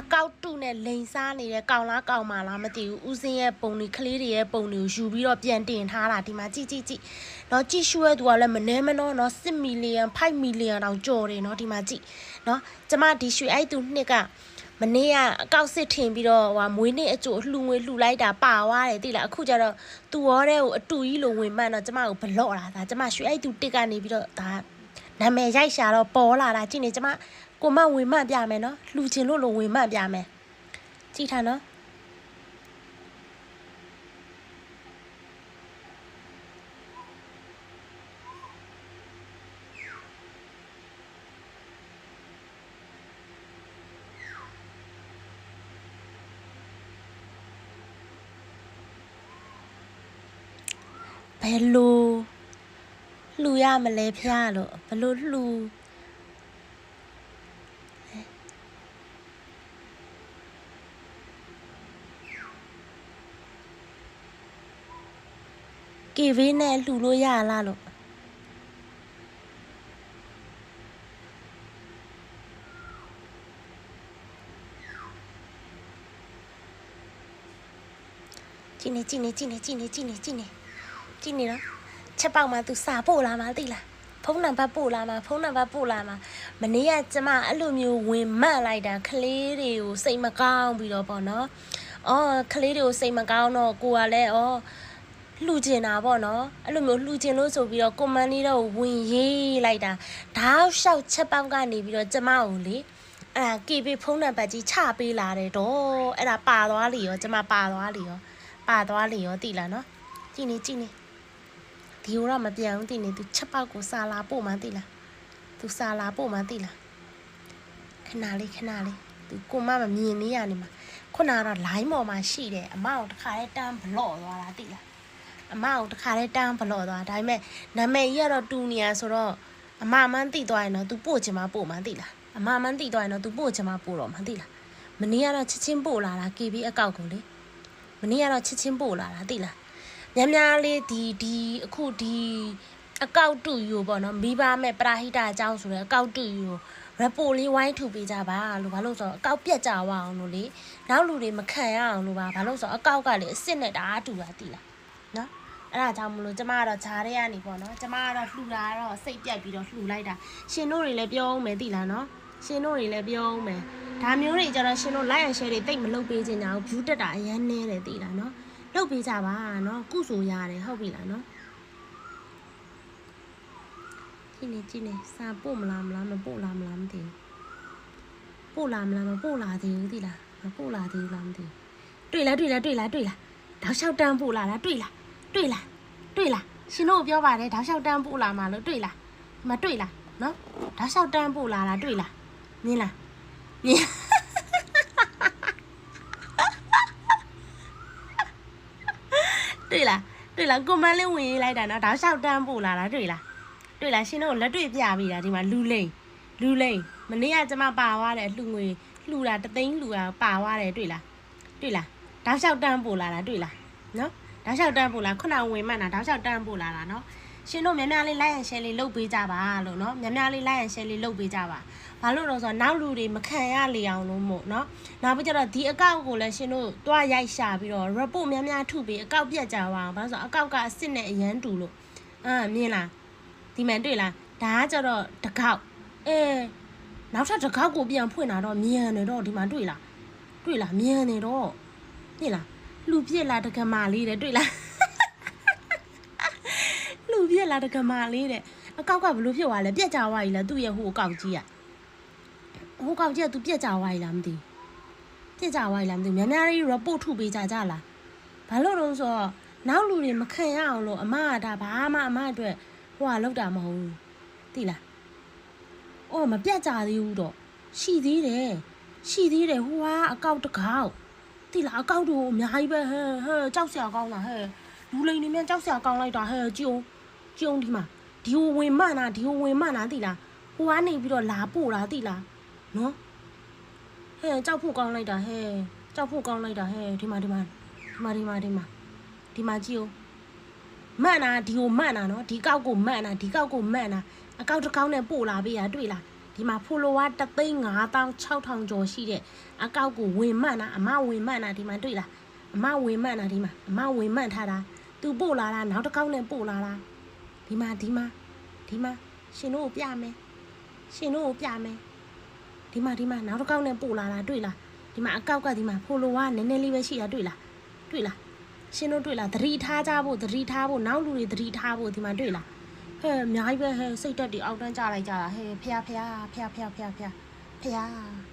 အကောက်တုနဲ့လိန်စားနေတဲ့ကောင်လားကောင်မလားမသိဘူးဦးစင်းရဲ့ပုံတွေကလေးတွေရဲ့ပုံတွေကိုယူပြီးတော့ပြန်တင်ထားတာဒီမှာကြည့်ကြည့်ကြည့်နော်ကြည့်ရှုရဲသူကလည်းမနှဲမနှောနော်6မီလီယံ5မီလီယံတောင်ကျော်တယ်နော်ဒီမှာကြည့်နော်ကျမဒီရွှေအိုက်သူနှစ်ကမနေ့ကအကောက်စစ်ထင်ပြီးတော့ဟိုမွေးနေ့အကျိုးလှူငွေလှူလိုက်တာပါသွားတယ်တိလားအခုကျတော့သူရောတဲ့ကိုအတူကြီးလိုဝင်မှန်တော့ကျမကိုဘလော့တာဒါကျမရွှေအိုက်သူတစ်ကနေပြီးတော့ဒါနာမည်ရိုက်ရှာတော့ပေါ်လာတာကြည့်နေကျမ ကိုမဝင်မှန်းပြမယ်နော်လှူချင်လို့လို့ဝင်မှန်းပြမယ်ကြည့်ထားနော်ဘယ်လိုလှူရမလဲဖျားလို့ဘယ်လိုလှူ ကေဗေးနဲ့လှူလို့ရလားလို့ကြည့်နေကြည့်နေကြည့်နေကြည့်နေကြည့်နေကြည့်နေကြည့်နေနော်ချက်ပေါက်မှာ तू စာပို့လာမှာသိလားဖုန်းနံပါတ်ပို့လာမှာဖုန်းနံပါတ်ပို့လာမှာမနေ့ကကျမအဲ့လိုမျိုးဝင်မှတ်လိုက်တာကလေးတွေကိုစိတ်မကောင်းပြီးတော့ပေါ့နော်အော်ကလေးတွေကိုစိတ်မကောင်းတော့ကိုကလည်းအော် လှူကျင်တာပေါ့နော်အဲ့လိုမျိုးလှူကျင်လို့ဆိုပြီးတော့ကွန်မန်လေးတော့ဝင်ရေးလိုက်တာဓာတ်လျှောက်ချက်ပေါက်ကနေပြီးတော့ကျမကိုလေအဲ့ဒါ KB ဖုန်းနံပါတ်ကြီးချပေးလာတယ်တော့အဲ့ဒါပါသွားလီရောကျမပါသွားလီရောပါသွားလီရောသိလားနော်ကြည့်နေကြည့်နေဒီကိုတော့မပြောင်းသိနေသူချက်ပေါက်ကိုစာလာပို့မှသိလားသူစာလာပို့မှသိလားခဏလေးခဏလေးသူကိုမမမြင်နေရနေမှာခုနကတော့ line ပေါ်မှာရှိတယ်အမအောင်တခါလေးတန်းဘလော့သွားတာသိလား အမအောင်တခါလေးတန်းဘလော့သွားဒါပေမဲ့နာမည်ကြီးကတော့တူနေရဆိုတော့အမမှန်းသိသွားရင်တော့ तू ပို့ချင်မှပို့မှသိလားအမမှန်းသိသွားရင်တော့ तू ပို့ချင်မှပို့တော့မှသိလားမနေ့ကတော့ချစ်ချင်းပို့လာတာ KB အကောက်ကိုလေမနေ့ကတော့ချစ်ချင်းပို့လာတာသိလားများများလေးဒီဒီအခုဒီအကောက်တူယူပေါ့နော်မိဘမဲ့ပရာဟိတအကြောင်းဆိုတဲ့အကောက်တူယူရပိုလေးဝိုင်းထူပေးကြပါလို့ဘာလို့ဆိုတော့အကောက်ပြက်ကြဝအောင်လို့လေနောက်လူတွေမခံရအောင်လို့ပါဘာလို့ဆိုတော့အကောက်ကလေအစ်စ်နဲ့တအားတူတာတိလားနော် အဲ့ဒါကြောင့်မလို့ကျမကတော့ဂျားထဲကနေပေါ့နော်ကျမကတော့လှူတာတော့စိတ်ပြက်ပြီးတော့လှူလိုက်တာရှင်တို့တွေလည်းပြောအောင်မယ်တိလားနော်ရှင်တို့တွေလည်းပြောအောင်မယ်ဒါမျိုးတွေကြတော့ရှင်တို့ like and share တွေတိတ်မလုပ်ပေးချင်ကြဘူး view တက်တာအရန်နည်းတယ်တိလားနော်လုပ်ပေးကြပါနော်ကုဆိုရတယ်ဟုတ်ပြီလားနော်ကြည့်နေကြည့်နေစာပို့မလားမလားမပို့လားမလားမသိဘူးပို့လားမလားမပို့လားသေးဘူးသိလားမပို့လားသေးဘူးလားမသိဘူးတွေ့လားတွေ့လားတွေ့လားတွေ့လားတောက်လျှောက်တန်းပို့လာလားတွေ့လား တွေ့လားတွေ့လားရှင်တို့ပြောပါတယ်တောက်လျှောက်တန်းပို့လာမှာလို့တွေ့လားမတွေ့လားနော်တောက်လျှောက်တန်းပို့လာလားတွေ့လားမြင်လားမြင်တွေ့လားတွေ့လားကွန်မန့်လေးဝင်ရေးလိုက်တာနော်တောက်လျှောက်တန်းပို့လာတာတွေ့လားတွေ့လားရှင်တို့လက်တွေ့ပြပြီးတာဒီမှာလူလိန်လူလိန်မနေ့ကကျမပါသွားတယ်လှူငွေလှူတာတသိန်းလှူတာပါသွားတယ်တွေ့လားတွေ့လားတောက်လျှောက်တန်းပို့လာတာတွေ့လားနော် တောက်လျှောက်တန်းပို့လာခုနကဝင်မှတ်တာတောက်လျှောက်တန်းပို့လာတာနော်ရှင်တို့များများလေး like and share လေးလုပ်ပေးကြပါလို့နော်များများလေး like and share လေးလုပ်ပေးကြပါဘာလို့လဲဆိုတော့နောက်လူတွေမခံရလေအောင်လို့မို့နော်နောက်ပြီးကြတော့ဒီအကောက်ကိုလည်းရှင်တို့တွားရိုက်ရှာပြီးတော့ report များများထုပြီးအကောက်ပြတ်ကြပါအောင်ဘာလို့ဆိုတော့အကောက်ကအစ်စ်နဲ့အရန်တူလို့အာမြင်လားဒီမှန်တွေ့လားဒါကကြတော့တကောက်အဲနောက်ထပ်တကောက်ကိုပြန်ဖွင့်လာတော့မြန်နေတော့ဒီမှာတွေ့လားတွေ့လားမြန်နေတော့ဟိလား လူပြစ်လာတကမာလေးတဲ့တွေ့လား လူပြက်လာတကမာလေးတဲ့အကောက်ကဘလို့ဖြစ်သွားလဲပြက်ကြသွားပြီလားသူ့ရဲ့ဟိုအကောက်ကြီးอ่ะဟိုအကောက်ကြီးက तू ပြက်ကြသွားပြီလားမသိဘူးပြက်ကြသွားပြီလားမသိဘူးများများလေး report ထုတ်ပေးကြကြလားဘာလို့လဲဆိုတော့နောက်လူတွေမခံရအောင်လို့အမကဒါဘာမှအမအတွက်ဟိုကလောက်တာမဟုတ်ဘူးသိလားအော်မပြက်ကြသေးဘူးတော့ရှိသေးတယ်ရှိသေးတယ်ဟိုကအကောက်တစ်ကောက် သိလားအကောက်တို့အများကြီးပဲဟဲ့ဟဲ့ကြောက်စရာကောင်းလားဟဲ့လူလိန်နေမြန်ကြောက်စရာကောင်းလိုက်တာဟဲ့ကြုံကျုံဒီမှာဒီကိုဝင်မှနာဒီကိုဝင်မှနာသိလားဟိုကနေပြီးတော့လာပို့တာသိလားနော်ဟဲ့ကြောက်ဖို့ကောင်းလိုက်တာဟဲ့ကြောက်ဖို့ကောင်းလိုက်တာဟဲ့ဒီမှာဒီမှာဒီမှာဒီမှာဒီမှာဒီမှာကြည့်ဦးမှန်နာဒီကိုမှန်နာနော်ဒီကောက်ကိုမှန်နာဒီကောက်ကိုမှန်နာအကောက်တစ်ကောက်နဲ့ပို့လာပေးတာတွေ့လား ဒီမှာ follower 35600ကျော်ရှိတဲ့အကောက်ကိုဝင်မှတ်တာအမဝင်မှတ်တာဒီမှာတွေ့လားအမဝင်မှတ်တာဒီမှာအမဝင်မှတ်ထားတာသူပို့လာတာနောက်တစ်ကောက်နဲ့ပို့လာတာဒီမှာဒီမှာဒီမှာရှင်တို့ကိုပြမယ်ရှင်တို့ကိုပြမယ်ဒီမှာဒီမှာနောက်တစ်ကောက်နဲ့ပို့လာတာတွေ့လားဒီမှာအကောက်ကဒီမှာ follower နည်းနည်းလေးပဲရှိတာတွေ့လားတွေ့လားရှင်တို့တွေ့လားသတိထားကြဖို့သတိထားဖို့နောက်လူတွေသတိထားဖို့ဒီမှာတွေ့လား ဟဲ့အများကြီးပဲဟဲ့စိတ်တက်တွေအောက်တန်းကြလိုက်ကြတာဟဲ့ဖះဖះဖះဖះဖះဖះဖះ